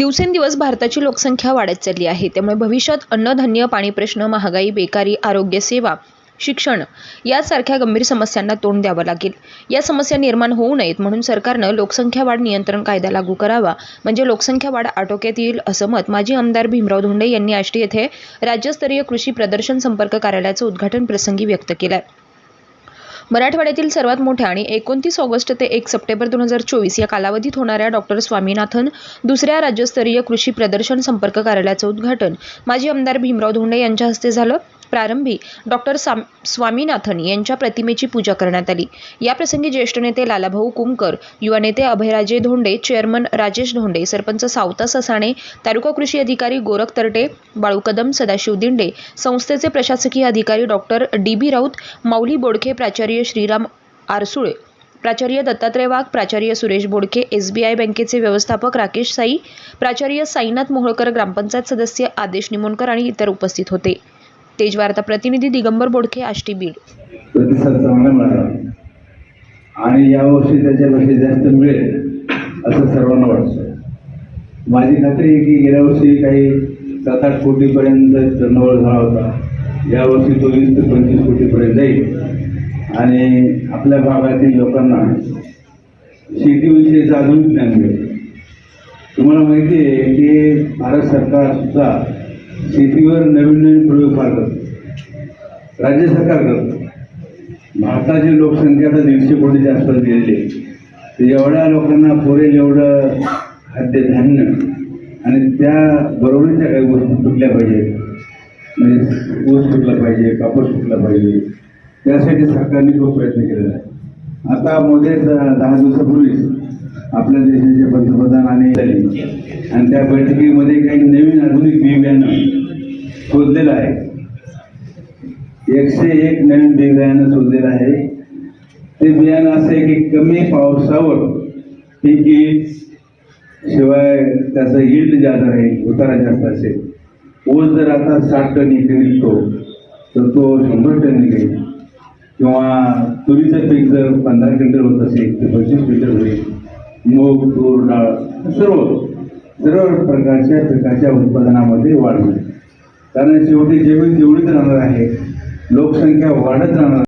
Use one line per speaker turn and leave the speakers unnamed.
दिवसेंदिवस भारताची लोकसंख्या वाढत चालली आहे. त्यामुळे भविष्यात अन्नधान्य पाणी प्रश्न महागाई बेकारी आरोग्य सेवा शिक्षण यासारख्या गंभीर समस्यांना तोंड द्यावं लागेल. या समस्या निर्माण होऊ नयेत म्हणून सरकारनं लोकसंख्या वाढ नियंत्रण कायदा लागू करावा म्हणजे लोकसंख्या वाढ आटोक्यात येईल असं मत माजी आमदार भीमराव धोंडे यांनी आष्टी येथे राज्यस्तरीय कृषी प्रदर्शन संपर्क कार्यालयाचं उद्घाटन प्रसंगी व्यक्त केलं मराठवाड्यातील सर्वात मोठ्या आणि एकोणतीस ऑगस्ट ते एक सप्टेंबर दोन हजार चोवीस या कालावधीत होणाऱ्या डॉक्टर स्वामीनाथन दुसऱ्या राज्यस्तरीय कृषी प्रदर्शन संपर्क कार्यालयाचं उद्घाटन माजी आमदार भीमराव धोंडे यांच्या हस्ते झालं. प्रारंभी डॉक्टर साम स्वामीनाथन यांच्या प्रतिमेची पूजा करण्यात आली. याप्रसंगी ज्येष्ठ नेते लालाभाऊ कुमकर युवा नेते अभयराजे धोंडे चेअरमन राजेश धोंडे सरपंच सावता ससाणे तालुका कृषी अधिकारी गोरख तरटे बाळू कदम सदाशिव दिंडे संस्थेचे प्रशासकीय अधिकारी doctor D B Raut Mauli Bodkhe प्राचार्य श्रीराम आरसुळे प्राचार्य दत्तात्रय वाघ प्राचार्य Suresh Bodke S B I बँकेचे व्यवस्थापक राकेश साई प्राचार्य साईनाथ मोहोळकर ग्रामपंचायत सदस्य आदेश निमोणकर आणि इतर उपस्थित होते. तेजवार्ता प्रतिनिधी दिगंबर बोडखे आष्टी बीड.
प्रतिसाद चांगला मिळाला. आणि यावर्षी त्याच्यापेक्षा जास्त मिळेल असं सर्वांना वाटतं. माझी खात्री आहे की गेल्या वर्षी काही सात आठ कोटीपर्यंत टर्नओव्हर झाला होता. यावर्षी तो वीस ते पंचवीस कोटीपर्यंत जाईल. आणि आपल्या भागातील लोकांना शेतीविषयीचं अजून ज्ञान मिळेल. तुम्हाला माहिती आहे की भारत सरकार सुद्धा शेतीवर नवीन नवीन प्रयोग फार करतो. राज्य सरकार करतं. भारताची लोकसंख्या आता दीडशे कोटीच्या आसपास गेलेली आहे. तर एवढ्या लोकांना पुरेल एवढं खाद्यधान्य आणि त्या बरोबरीच्या काही गोष्टी तुटल्या पाहिजेत म्हणजे ऊस तुटला पाहिजे कापूस तुटला पाहिजे. त्यासाठी सरकारने खूप प्रयत्न केलेला आहे. आता मोदीच दहा दिवसापूर्वीच आपल्या देशाचे पंतप्रधान आणि आणि त्या बैठकीमध्ये काही नवीन एकशे एक नवीन बी बियाणं शोधलेलं आहे ते बियाणं असं आहे की कमी पावसावर पीक येईल शिवाय त्याचं yield जास्त राहील उतारा जास्त असेल ऊस जर आता साठ टन इथे निघतो तर तो शंभर टन निघेल किंवा तुरीचं पीक जर पंधरा क्विंटल होत असेल तर पंचवीस क्विंटल होईल. मूग तूर डाळ सर्व सर्व प्रकारच्या पिकाच्या उत्पादनामध्ये वाढ होईल. कारण शेवटी जमीन जेवढीच राहणार आहे लोकसंख्या वाढत राहणार.